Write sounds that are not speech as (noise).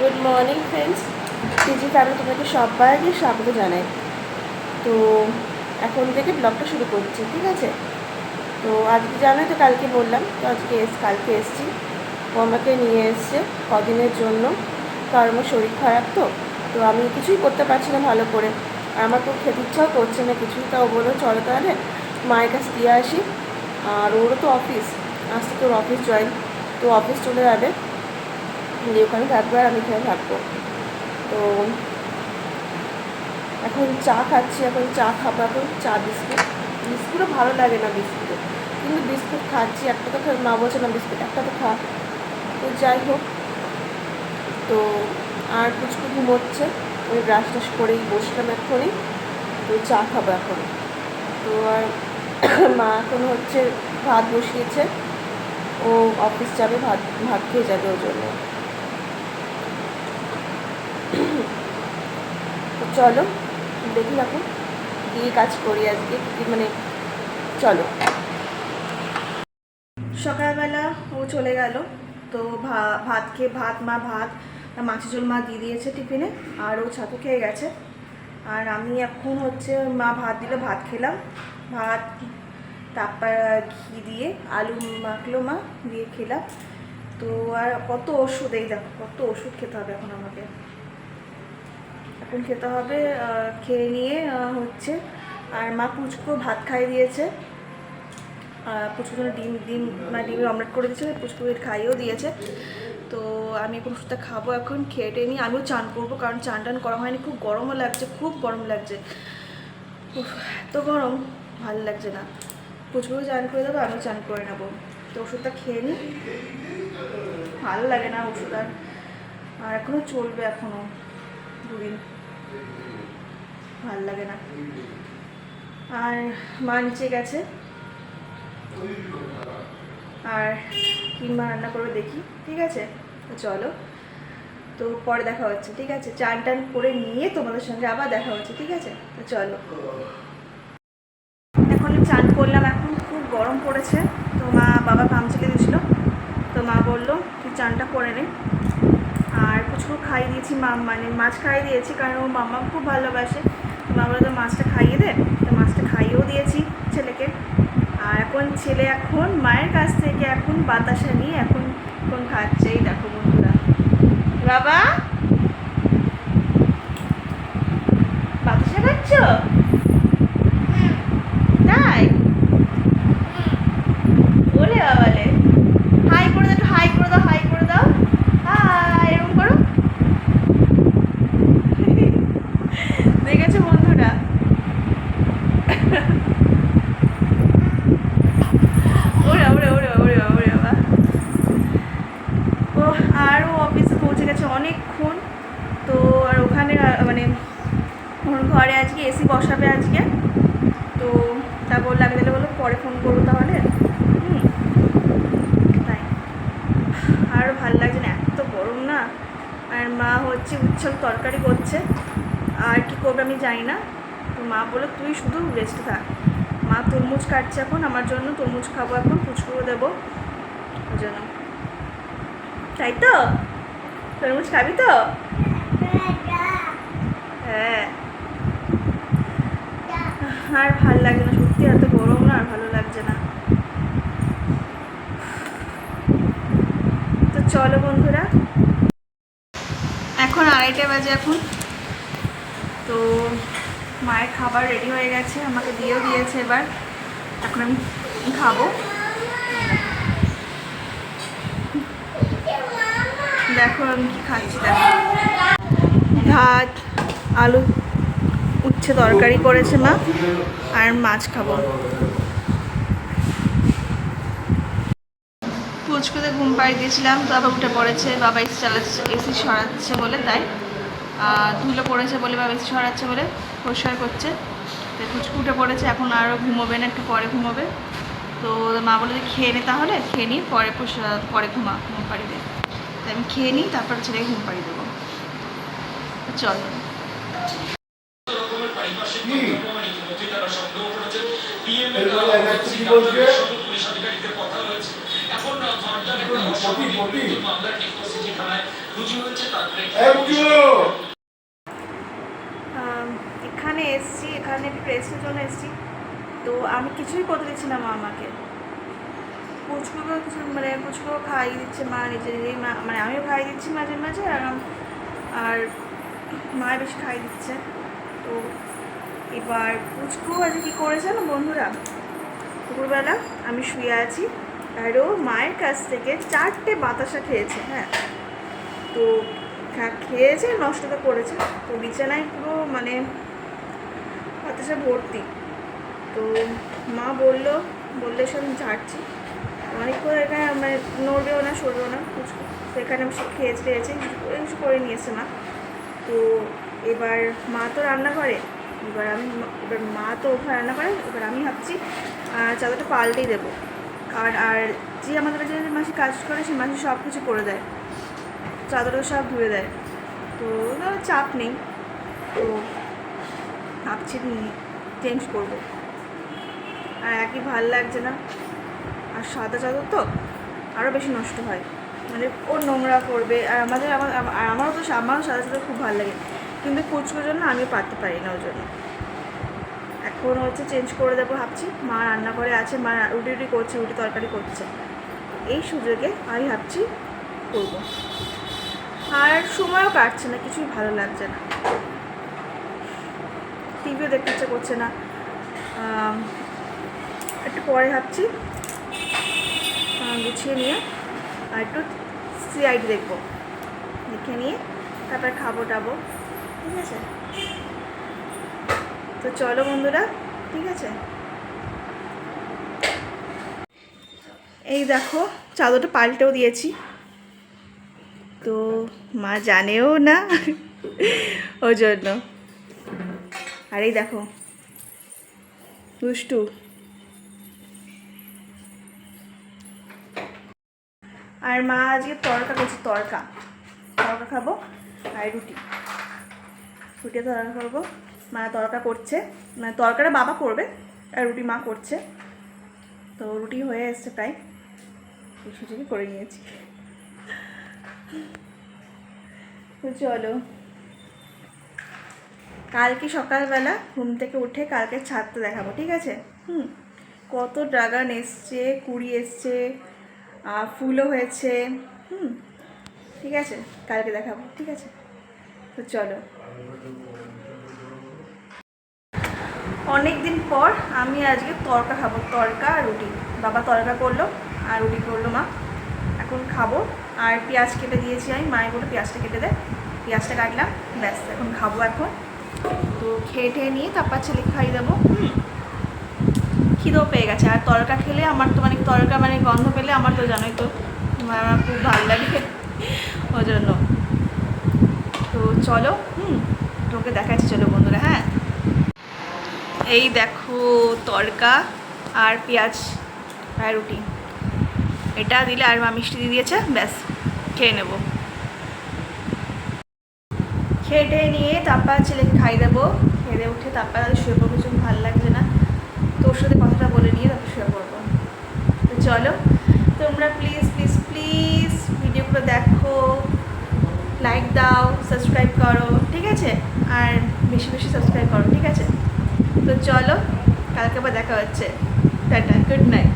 Good morning friends PG family তোমাকে সবাইকে স্বাগত জানাই। তো এখন থেকে ব্লগটা শুরু করছি, ঠিক আছে? তো আজকে জানোই তো কালকে বললাম, তো আজকে এস, কালকে এসছি। ও আমাকে নিয়ে এসছে কদিনের জন্য। কারণ আমার শরীর খারাপ তো তো আমি কিছুই করতে পারছি না ভালো করে। আমার খুব খেতে ইচ্ছাও করছে না কিছুই, তাও বলো চলো তাহলে মায়ের কাছে দিয়ে আসি। আর ওরও তো অফিস আজকে তোর অফিস জয়েন তো অফিস চলে যাবে। দিয়ে ওখানে থাকবে আর আমি এখানে থাকব। তো এখন চা খাচ্ছি, এখন চা খাব, এখন চা, বিস্কুট। বিস্কুটও ভালো লাগে না বিস্কুটে। কিন্তু বিস্কুট খাচ্ছি, একটা তো মা বলছে না বিস্কুট, একটা তো খা। তো যাই হোক, তো আর কিছু ঘুমোচ্ছে ওই ব্রাশ টাশ করেই বসলাম এখনই তো চা খাব এখন। তো আর (coughs) মা এখন হচ্ছে ভাত বসিয়েছে। ও অফিস যাবে, ভাত ভাত খেয়ে যাবে ওর জন্য। চলো, দেখি এখন কী কাজ করি আজকে মানে চলো। সকালবেলা ও চলে গেল, তো ভাত খেয়ে, ভাত, মা ভাত মাছের ঝোল মা দিয়ে দিয়েছে টিফিনে, আর ও ছাতু খেয়ে গেছে। আর আমি এখন হচ্ছে মা ভাত দিলে, ভাত খেলাম, ভাত, তারপর ঘি দিয়ে আলু মাখলো মা, দিয়ে খেলাম। তো আর কত ওষুধ, এই দেখো, কত ওষুধ খেতে হবে এখন আমাকে। এখন খেতে হবে খেয়ে নিয়ে হচ্ছে। আর মা পুচকো ভাত খাইয়ে দিয়েছে। জন্য ডিম ডিম মানে ডিমের অমলেট করে দিয়েছে, পুচকু খাইয়েও দিয়েছে। তো আমি এখন ওষুধটা খাব এখন, খেয়ে টেয়ে নিয়ে আমিও চান করব, কারণ চান টান করা হয়নি, খুব গরমও লাগছে, খুব গরম লাগছে। এত গরম, ভালো লাগছে না। পুচকুও চান করে দেবো, আমিও চান করে নেব। তো ওষুধটা খেয়ে নিই ভালো লাগে না ওষুধ আর আর এখনও চলবে এখনও দুদিন। ভালো লাগে না। আর মা নিচে গেছে। আর কি মা রান্না করবে দেখি, ঠিক আছে? চলো। তো পরে দেখা হচ্ছে, ঠিক আছে? চান টান করে নিয়ে তোমাদের সঙ্গে আবার দেখা হচ্ছে, ঠিক আছে? তো চলো। এখন চান করলাম, এখন খুব গরম পড়েছে। তো মা বাবা কাম চলে দিয়েছিলো। তো মা বলল, তুই চানটা করে নে। খাইয়ে দিয়েছি মা মানে মাছ খাইয়ে দিয়েছি কারণ ও মাম্মা খুব ভালোবাসে। তো মা বলল মাছটা খাইয়ে দে তো মাছটা খাইয়েও দিয়েছি ছেলেকে। আর এখন ছেলে এখন মায়ের কাছ থেকে এখন বাতাসা নিয়ে এখন এখন খাচ্ছে। এই দেখো বন্ধুরা। বাবা বাতাসা খাচ্ছ তাই বলে বাবালে হাই করে দাও একটু হাই করে দাও হাই করে দাও হাই এরকম করো দেখেছ বন্ধুরা? ওরে ওরে ওরে ওরে ওরে বাবা। ও, আর ও অফিসে পৌঁছে গেছে অনেকক্ষণ। তো আর ওখানে মানে ঘরে আজকে এসি বসাবে আজকে। তো তা বললে, আমি তাহলে বলল পরে ফোন করব তাহলে। তাই। আর ভালো লাগছে না, এত গরম না। আর মা হচ্ছে উচ্ছল তরকারি করছে। আর কি করবে আমি জানি না। তো মা বলে তুই শুধু রেস্ট থাক। মা তরমুজ কাটছে এখন, আমার জন্য তরমুজ খাব এখন পুচকুও দেবো ওই জন্য। তাই তো? তরমুজ খাবি তো? হ্যাঁ। আর ভালো লাগছে না, সত্যি এত গরম না, আর ভালো লাগছে না। তো চলো বন্ধুরা। এখন আড়াইটে বাজে এখন। তো মায়ের খাবার রেডি হয়ে গেছে, আমাকে দিয়েও দিয়েছে এবার। এখন আমি খাব। দেখো আমি কি খাচ্ছি, দেখো। ভাত, আলু, উচ্ছে তরকারি করেছে মা, আর মাছ খাব। পুচকুতে ঘুম পাড়িয়ে দিয়েছিলাম, তো আবার উঠে পড়েছে, বাবা এসি চালাচ্ছে, এসি সরাচ্ছে বলে তাই। ধুলো পড়েছে বলে বা এসি সরাচ্ছে বলে পরিষ্কার করছে। তো উঠে পড়েছে এখন আরও ঘুমোবে না একটু পরে ঘুমোবে। তো মা বলে যে খেয়ে নে তাহলে খেয়ে নিই পরে পরে ঘুমা ঘুম পাড়িয়ে দে। তাই আমি খেয়ে নিই তারপর ছেলেকে ঘুম পাড়িয়ে দেবো। চল। এরপরে একটা কি বলছে পতি পতি এই বুঝু আম, এখানে এসছি এখানে একটু রেস্টের জন্য এসছি। তো আমি কিছুই করতে দিচ্ছি না মা আমাকে। পুচকুকে কিছু মানে পুচকুও খাইয়ে দিচ্ছে মা নিজে নিজেই। মা মানে আমিও খাইয়ে দিচ্ছি মাঝে মাঝে, আর আর মা বেশি খাইয়ে দিচ্ছে। তো এবার পুচকু আজকে কী করেছে না বন্ধুরা? দুপুরবেলা আমি শুয়ে আছি, আর ও মায়ের কাছ থেকে চারটে বাতাসা খেয়েছে হ্যাঁ। তো খেয়েছে, নষ্ট তো করেছে। তো বিছানায় পুরো মানে বাতাসা ভর্তি। তো মা বলল, বললে সব আমি ঝাড়ছি। অনেক করে এখানে মানে নড়বেও না, সরবেও না কিছু তো এখানে সে খেয়েছে খেয়েছে কিছু করে নিয়েছে মা। তো এবার মা তো রান্না করে এবার আমি এবার মা তো ওখানে রান্না করে এবার আমি ভাবছি চাদরটা পাল্টেই দেবো। আর আর যে আমাদের যে মাসি কাজ করে, সে মাসি সব কিছু করে দেয়। চাদরটা সব ধুয়ে দেয়। তো চাপ নেই। তো ভাবছি চেঞ্জ করব। আর একই ভালো লাগছে না। আর সাদা চাদর তো আরও বেশি নষ্ট হয়। মানে ও নোংরা করবে। আর আমাদের আমার, আর আমারও তো আমারও সাদা চাদর খুব ভালো লাগে। কিন্তু কুচকোর জন্য আমি পারতে পারি না ওর জন্য। এখন হচ্ছে চেঞ্জ করে দেবো ভাবছি। মা রান্না করে আছে, মা রুটি রুটি করছে, রুটি তরকারি করছে। এই সুযোগে আমি ভাবছি করব। আর সময়ও কাটছে না, কিছুই ভালো লাগছে না। টিভিও দেখতে ইচ্ছে করছে না। একটু পরে ভাবছি। গুছিয়ে নিয়ে আর একটু সিআইডি দেখব। দেখে নিয়ে তারপর খাব টাবো। ঠিক আছে? তো চলো বন্ধুরা, ঠিক আছে? এই দেখো, চাদরটা পাল্টেও দিয়েছি। তো মা জানেও না ওই জন্য। আর এই দেখো। দুষ্টু। আর মা আজকে তরকা করছে তরকা তরকা খাব আর রুটি। রুটি তরকা করব। মা তরকা করছে। মানে তরকাটা বাবা করবে আর রুটি মা করছে। তো রুটি হয়ে এসছে প্রায়। সুযোগে করে নিয়েছি। চলো। কালকে সকালবেলা ঘুম থেকে উঠে কালকে ছাদটা দেখাবো, ঠিক আছে? হুম, কত ড্রাগন এসছে, কুড়ি এসছে ফুলও হয়েছে, হুম, ঠিক আছে? কালকে দেখাবো, ঠিক আছে? তো চলো। অনেক দিন পর আমি আজকে তরকা খাব, তরকা আর রুটি। বাবা তরকা করল আর রুটি করল মা। এখন খাব আর পেঁয়াজ কেটে দিয়েছি আমি, মায়ের বলে পেঁয়াজটা কেটে দেয় পেঁয়াজটা কাটলাম, ব্যাস, এখন খাব এখন। তো খেয়ে টেয়ে নিয়ে তারপর ছেলে খাইয়ে দেবো। হুম। খিদেও পেয়ে গেছে। আর তরকা খেলে আমার তো মানে তরকা মানে গন্ধ পেলে আমার তো জানোই তো, আমার খুব ভালো লাগে (laughs) ওই জন্য তো চলো, হুম, তোকে দেখাচ্ছি, চলো বন্ধুরা হ্যাঁ। এই দেখো তরকা আর পেঁয়াজ আর রুটি। এটা দিলে আর মা মিষ্টি দিয়ে দিয়েছে, ব্যাস, খেয়ে নেব। খেয়ে নিয়ে তারপর ছেলেকে খাই দেবো। খেয়ে দিয়ে উঠে তারপর শুয়ে পড়ব, কিছু ভালো লাগছে না। তোর সাথে কথাটা বলে নিয়ে তারপর শুয়ে পড়ব। তো চলো, তোমরা প্লিজ প্লিজ প্লিজ ভিডিওগুলো দেখো লাইক দাও সাবস্ক্রাইব করো, ঠিক আছে? আর বেশি বেশি সাবস্ক্রাইব করো, ঠিক আছে? তো চলো, কালকে আবার দেখা হচ্ছে। Tata good night